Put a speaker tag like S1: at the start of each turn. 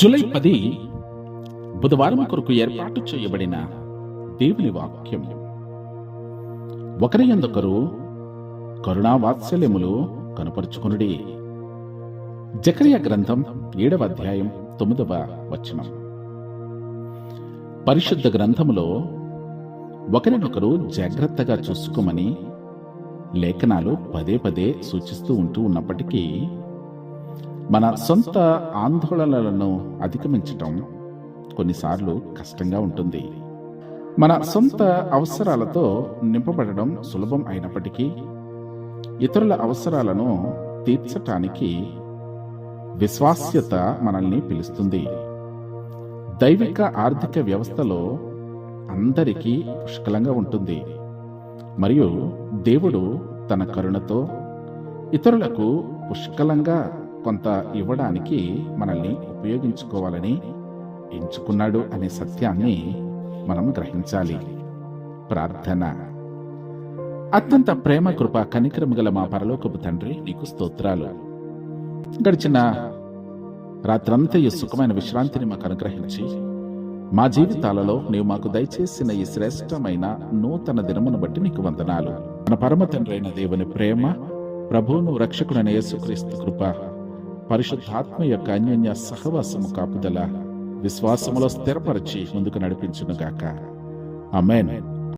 S1: July పది బుధవారం కొరకు ఏర్పాటు చేయబడిన దేవుని వాక్యం. ఒకరి ఎందొకరు కరుణావాత్సల్యములు కనపరుచుకునుడి. జకరియ గ్రంథం ఏడవ అధ్యాయం తొమ్మిదవ వచనం. పరిశుద్ధ గ్రంథములో ఒకరినొకరు జాగ్రత్తగా చూసుకోమని లేఖనాలు పదే పదే సూచిస్తూ ఉంటూ ఉన్నప్పటికీ మన సొంత ఆందోళనలను అధిగమించటం కొన్నిసార్లు కష్టంగా ఉంటుంది. మన సొంత అవసరాలతో నింపబడడం సులభం అయినప్పటికీ ఇతరుల అవసరాలను తీర్చటానికి విశ్వాస్యత మనల్ని పిలుస్తుంది. దైవిక ఆర్థిక వ్యవస్థలో అందరికీ పుష్కలంగా ఉంటుంది. మరియు దేవుడు తన కరుణతో ఇతరులకు పుష్కలంగా కొంత ఇవ్వడానికి మనల్ని ఉపయోగించుకోవాలని ఎంచుకున్నాడు అనే సత్యాన్ని మనం గ్రహించాలి. ప్రార్థన. అత్యంత ప్రేమ కృప కనికరము గల మా పరలోకపు తండ్రి నీకు స్తోత్రాలు. గడిచిన రాత్రంతయు సుఖమైన విశ్రాంతిని మాకు అనుగ్రహించి మా జీవితాలలో నీవు మాకు దయచేసిన ఈ శ్రేష్టమైన నూతన దినమును బట్టి నీకు వందనాలు. మన పరమ తండ్రి అయిన దేవుని ప్రేమ ప్రభువును రక్షకుడనే యేసుక్రీస్తు కృప పరిశుద్ధాత్మ యొక్క అన్యోన్య సహవాసము కాపుదల విశ్వాసములో స్థిరపరిచి ముందుకు నడిపించునుగాక. అమెన్